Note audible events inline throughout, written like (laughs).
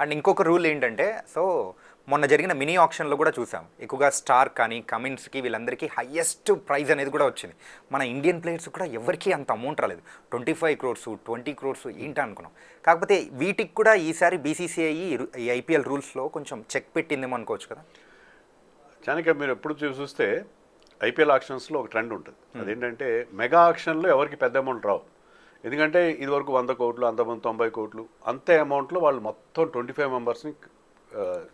And ఇంకొక rule ఏంటంటే so మొన్న జరిగిన మినీ ఆప్షన్లో కూడా చూసాం. ఎక్కువగా స్టార్ కానీ కమిన్స్కి వీళ్ళందరికీ హయ్యెస్ట్ ప్రైజ్ అనేది కూడా వచ్చింది. మన ఇండియన్ ప్లేయర్స్ కూడా ఎవరికీ అంత అమౌంట్ రాలేదు. Twenty five crores twenty crores ఏంటి అనుకున్నాం. కాకపోతే వీటికి కూడా ఈసారి బీసీసీఐ ఈ ఐపీఎల్ రూల్స్లో కొంచెం చెక్ పెట్టిందేమో అనుకోవచ్చు కదా? చానిక మీరు ఎప్పుడు చూ- చూస్తే ఐపీఎల్ ఆక్షన్స్లో ఒక ట్రెండ్ ఉంటుంది. అదేంటంటే మెగా ఆక్షన్లో ఎవరికి పెద్ద అమౌంట్ రావు. ఎందుకంటే ఇది వరకు వంద కోట్లు అంతమంది తొంభై కోట్లు అంతే అమౌంట్లో వాళ్ళు మొత్తం ట్వంటీ ఫైవ్ మెంబర్స్ని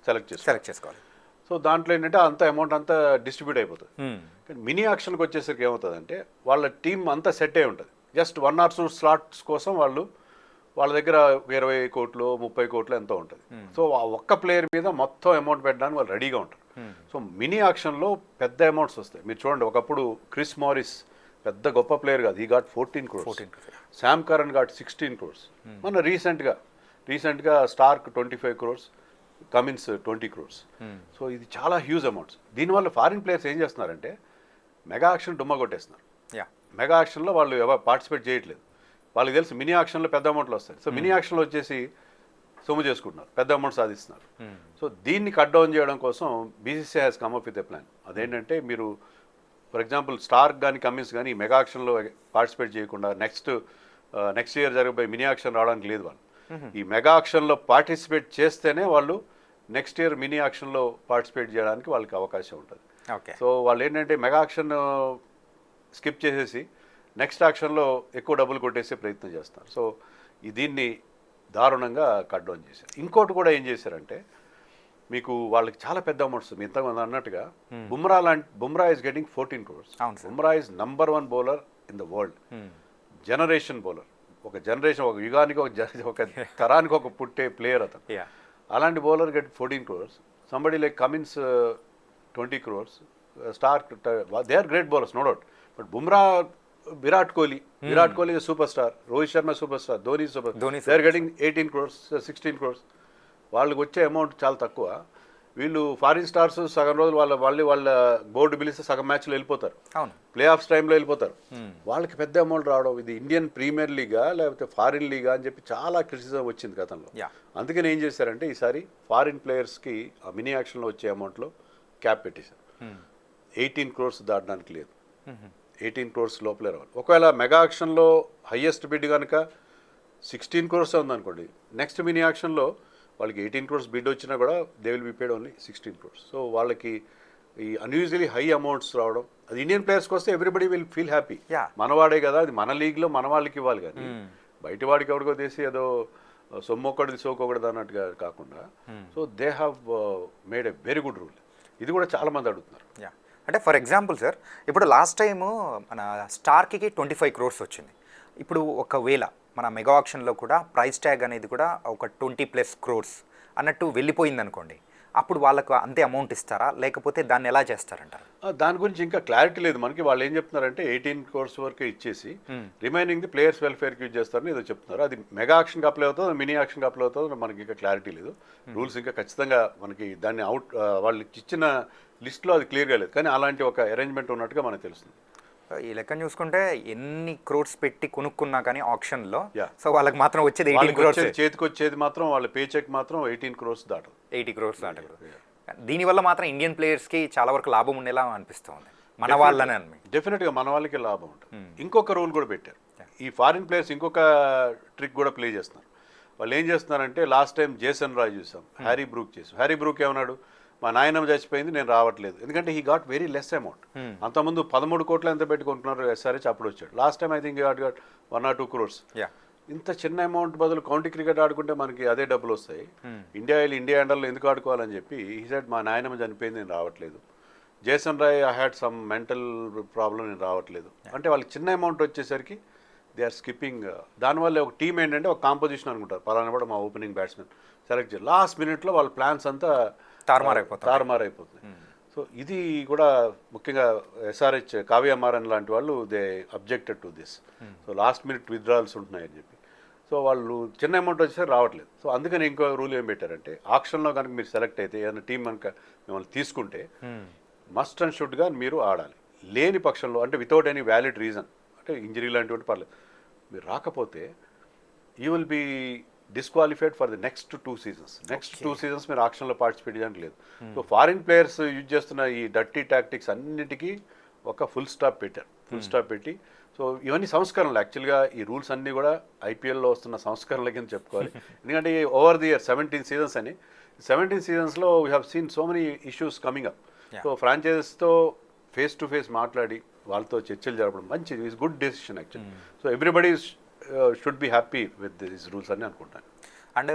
సెలెక్ట్ చేస్తారు సెలెక్ట్ చేసుకోవాలి. సో దాంట్లో ఏంటంటే అంత అమౌంట్ అంతా డిస్ట్రిబ్యూట్ అయిపోతుంది. కానీ మినీ ఆక్షన్కి వచ్చేసరికి ఏమవుతుందంటే వాళ్ళ టీం అంతా సెట్ అయి ఉంటుంది. Just one or two slots కోసం వాళ్ళు వాళ్ళ దగ్గర ఇరవై కోట్లు ముప్పై కోట్లు ఎంతో ఉంటుంది. సో ఆ ఒక్క ప్లేయర్ మీద మొత్తం అమౌంట్ పెట్టడానికి వాళ్ళు రెడీగా ఉంటారు. సో మినీ ఆక్షన్లో పెద్ద అమౌంట్స్ వస్తాయి. మీరు చూడండి ఒకప్పుడు క్రిస్ మారిస్ పెద్ద గొప్ప ప్లేయర్ కాదు. ఈ got fourteen crores 14 crores. Sam Curran got sixteen crores మన రీసెంట్గా రీసెంట్గా Starc twenty five crores Cummins twenty crores so ఇది చాలా హ్యూజ్ అమౌంట్స్ దీనివల్ల ఫారిన్ ప్లేయర్స్ ఏం చేస్తున్నారంటే మెగా ఆక్షన్ డుమ్మ కొట్టేస్తున్నారు. యా మెగా ఆక్షన్లో వాళ్ళు ఎవరు పార్టిసిపేట్ చేయట్లేదు. వాళ్ళకి తెలుసు మినీ ఆక్షన్లో పెద్ద అమౌంట్లు వస్తాయి. సో మినీ ఆక్షన్లో వచ్చేసి సొమ్ము చేసుకుంటున్నారు. పెద్ద అమౌంట్స్ సాధిస్తున్నారు. సో దీన్ని కట్ డౌన్ చేయడం కోసం BCC has come up with a plan అదేంటంటే మీరు ఫర్ ఎగ్జాంపుల్ స్టార్క్ కానీ కమిన్స్ కానీ మెగా ఆక్షన్లో పార్టిసిపేట్ చేయకుండా నెక్స్ట్ నెక్స్ట్ ఇయర్ జరగబోయే మినీ ఆక్షన్ రావడానికి లేదు వాళ్ళు. ఈ మెగా ఆక్షన్లో పార్టిసిపేట్ చేస్తేనే వాళ్ళు నెక్స్ట్ ఇయర్ మినీ ఆక్షన్లో పార్టిసిపేట్ చేయడానికి వాళ్ళకి అవకాశం ఉంటుంది. ఓకే. సో వాళ్ళు ఏంటంటే మెగా ఆక్షన్ స్కిప్ చేసేసి నెక్స్ట్ ఆక్షన్లో ఎక్కువ డబ్బులు కొట్టేసే ప్రయత్నం చేస్తారు. సో ఈ దీన్ని దారుణంగా కట్ డౌన్ చేశారు. ఇంకోటి కూడా ఏం చేశారంటే మీకు వాళ్ళకి చాలా పెద్ద అమౌంట్స్ ఇంతకుముందు అన్నట్టుగా బుమ్రా లాంటి Bumrah is getting fourteen crores. Bumrah is number one bowler in the world generation bowler ఒక జనరేషన్ ఒక యుగానికి ఒక (laughs) ఒక (laughs) తరానికి ఒక పుట్టే ప్లేయర్ అతను. అలాంటి bowler get fourteen crores somebody like Cummins twenty crores star they are great bowlers no doubt but Bumrah Virat Kohli Virat Kohli super star Rohit Sharma super star Dhoni super Dhoni they are getting eighteen crores sixteen crores వాళ్ళకి వచ్చే amount చాలా తక్కువ. వీళ్ళు foreign stars సగం రోజులు వాళ్ళ మళ్ళీ వాళ్ళ బోర్డు పిలిస్తే సగం మ్యాచ్లో వెళ్ళిపోతారు. అవును. ప్లే ఆఫ్స్ టైంలో వెళ్ళిపోతారు. వాళ్ళకి పెద్ద అమౌంట్ రావడం ఇది ఇండియన్ ప్రీమియర్ లీగా లేకపోతే ఫారిన్ లీగా అని చెప్పి చాలా క్రిటిసిజం వచ్చింది గతంలో. అందుకని ఏం చేశారంటే ఈసారి ఫారిన్ ప్లేయర్స్కి ఆ మినీ యాక్షన్లో వచ్చే అమౌంట్లో క్యాప్ పెట్టేశారు. ఎయిటీన్ క్రోర్స్ దాటడానికి లేదు. ఎయిటీన్ క్రోర్స్ లోపలే రావాలి. ఒకవేళ మెగా యాక్షన్లో హయ్యెస్ట్ బిడ్ కనుక సిక్స్టీన్ క్రోర్స్ ఉందనుకోండి నెక్స్ట్ మినీ యాక్షన్లో వాళ్ళకి ఎయిటీన్ క్రోర్స్ బిడ్ వచ్చినా కూడా they will be paid only sixteen crores. So వాళ్ళకి ఈ అన్యూజువలీ హై అమౌంట్స్ రావడం అది ఇండియన్ ప్లేయర్స్కి వస్తే ఎవ్రీబడి విల్ ఫీల్ హ్యాపీ. మనవాడే కదా అది మన లీగ్లో మన వాళ్ళకి ఇవ్వాలి కానీ బయట వాడికి ఎవరికో తీసి ఏదో సొమ్ము ఒకటిది సోకొకటిది అన్నట్టుగా కాకుండా so they have made a very good rule ఇది కూడా చాలా మంది అడుగుతున్నారు. యా. అంటే ఫర్ ఎగ్జాంపుల్ సార్ ఇప్పుడు లాస్ట్ టైము మన స్టార్కి ట్వంటీ ఫైవ్ క్రోర్స్ వచ్చింది. ఇప్పుడు ఒకవేళ మన మెగా ఆప్షన్లో కూడా ప్రైస్ ట్యాగ్ అనేది కూడా ఒక ట్వంటీ ప్లస్ క్రోర్స్ అన్నట్టు వెళ్ళిపోయింది అనుకోండి అప్పుడు వాళ్ళకు అంతే అమౌంట్ ఇస్తారా? లేకపోతే దాన్ని ఎలా చేస్తారంటారు? దాని గురించి ఇంకా క్లారిటీ లేదు. మనకి వాళ్ళు ఏం చెప్తున్నారంటే ఎయిటీన్ కోర్స్ వరకు ఇచ్చేసి రిమైనింగ్ ది ప్లేయర్స్ వెల్ఫేర్కి యూజ్ చేస్తారని ఏదో చెప్తున్నారు. అది మెగా ఆక్షన్కి అప్లై అవుతుందో? మినీ ఆక్షన్కి అప్లై అవుతుందో? మనకి ఇంకా క్లారిటీ లేదు. రూల్స్ ఇంకా ఖచ్చితంగా మనకి దాన్ని అవుట్ వాళ్ళకి ఇచ్చిన లిస్ట్లో అది క్లియర్గా లేదు. కానీ అలాంటి ఒక అరేంజ్మెంట్ ఉన్నట్టుగా మనకు తెలుస్తుంది. ఈ లెక్కను చూసుకుంటే ఎన్ని క్రోర్స్ పెట్టి కొనుక్కున్నా కానీ ఆప్షన్లో Yeah. సో వాళ్ళకి మాత్రం వచ్చేది ఎయిటీన్ వచ్చేది చేతికి వచ్చేది మాత్రం వాళ్ళ పే చెక్ మాత్రం ఎయిటీన్ క్రోర్స్ దాటదు. ఎయిటీ క్రోర్స్ దాటకూడదు. దీనివల్ల మాత్రం ఇండియన్ ప్లేయర్స్కి చాలా వరకు లాభం ఉండేలా అనిపిస్తుంది. మన వాళ్ళనే అని. డెఫినెట్గా మన వాళ్ళకి లాభం ఉంటుంది. ఇంకొక రూల్ కూడా పెట్టారు. ఈ ఫారిన్ ప్లేయర్స్ ఇంకొక ట్రిక్ కూడా ప్లే చేస్తున్నారు. వాళ్ళు ఏం చేస్తున్నారంటే లాస్ట్ టైం జేసన్ రాయ్ చూసాం హ్యారీ బ్రూక్ చేసాం హ్యారీ బ్రూక్ ఏమన్నాడు? మా నాయనమ్మ చచ్చిపోయింది నేను రావట్లేదు. ఎందుకంటే he got very less amount అంతకుముందు పదమూడు కోట్లు ఎంత పెట్టుకుంటున్నారు ఎస్ఆర్హెచ్ అప్పుడు వచ్చాడు. Last time I think got got one or two crores yeah ఇంత చిన్న అమౌంట్ బదులు కౌంటీ క్రికెట్ ఆడుకుంటే మనకి అదే డబ్బులు వస్తాయి. ఇండియా వెళ్ళి ఇండియా అండర్లో ఎందుకు ఆడుకోవాలని చెప్పి ఈ సైడ్ మా నాయనమ్మ చనిపోయింది నేను రావట్లేదు. Jason Roy I had some mental problem నేను రావట్లేదు. అంటే వాళ్ళకి చిన్న అమౌంట్ వచ్చేసరికి దే ఆర్ స్కిప్పింగ్ దానివల్ల ఒక టీం ఏంటంటే ఒక కాంపోజిషన్ అనుకుంటారు. పలానా కూడా మా ఓపెనింగ్ బ్యాట్స్మెన్ సెలెక్ట్ చేయాలి. లాస్ట్ మినిట్లో వాళ్ళ ప్లాన్స్ అంతా తారుమారైపోతాయి. తారుమారైపోతుంది సో ఇది కూడా ముఖ్యంగా ఎస్ఆర్హెచ్ కావ్య మారన్ లాంటి వాళ్ళు they objected to this. So last minute withdrawals ఉంటున్నాయని చెప్పి. సో వాళ్ళు చిన్న అమౌంట్ వచ్చేసరికి రావట్లేదు. సో అందుకని ఇంకో రూల్ ఏం పెట్టారంటే ఆక్షన్లో కనుక మీరు సెలెక్ట్ అయితే ఏదైనా టీం కనుక మిమ్మల్ని తీసుకుంటే మస్ట్ అండ్ షుడ్గా మీరు ఆడాలి. లేని పక్షంలో అంటే వితౌట్ ఎనీ వ్యాలిడ్ రీజన్ అంటే ఇంజరీ లాంటివి పర్లేదు. మీరు రాకపోతే you will be disqualified for the next two seasons next two seasons మీరు ఆక్షన్లో పార్టిసిపేట్ చేయడానికి లేదు. సో ఫారిన్ ప్లేయర్స్ యూజ్ చేస్తున్న ఈ డర్టీ టాక్టిక్స్ అన్నిటికీ ఒక ఫుల్ స్టాప్ పెట్టారు. ఫుల్ స్టాప్ పెట్టి. సో ఇవన్నీ సంస్కరణలు. యాక్చువల్గా ఈ రూల్స్ అన్నీ కూడా ఐపీఎల్లో వస్తున్న సంస్కరణల కింద చెప్పుకోవాలి. (laughs) ఎందుకంటే over the year seventeen seasons అని. Seventeen సీజన్స్లో we have seen so many issues coming up so ఫ్రాంచైజెస్తో face to face మాట్లాడి వాళ్ళతో చర్చలు జరపడం మంచిది. Is good decision actually so everybody should be happy with this rules అని అనుకుంటాను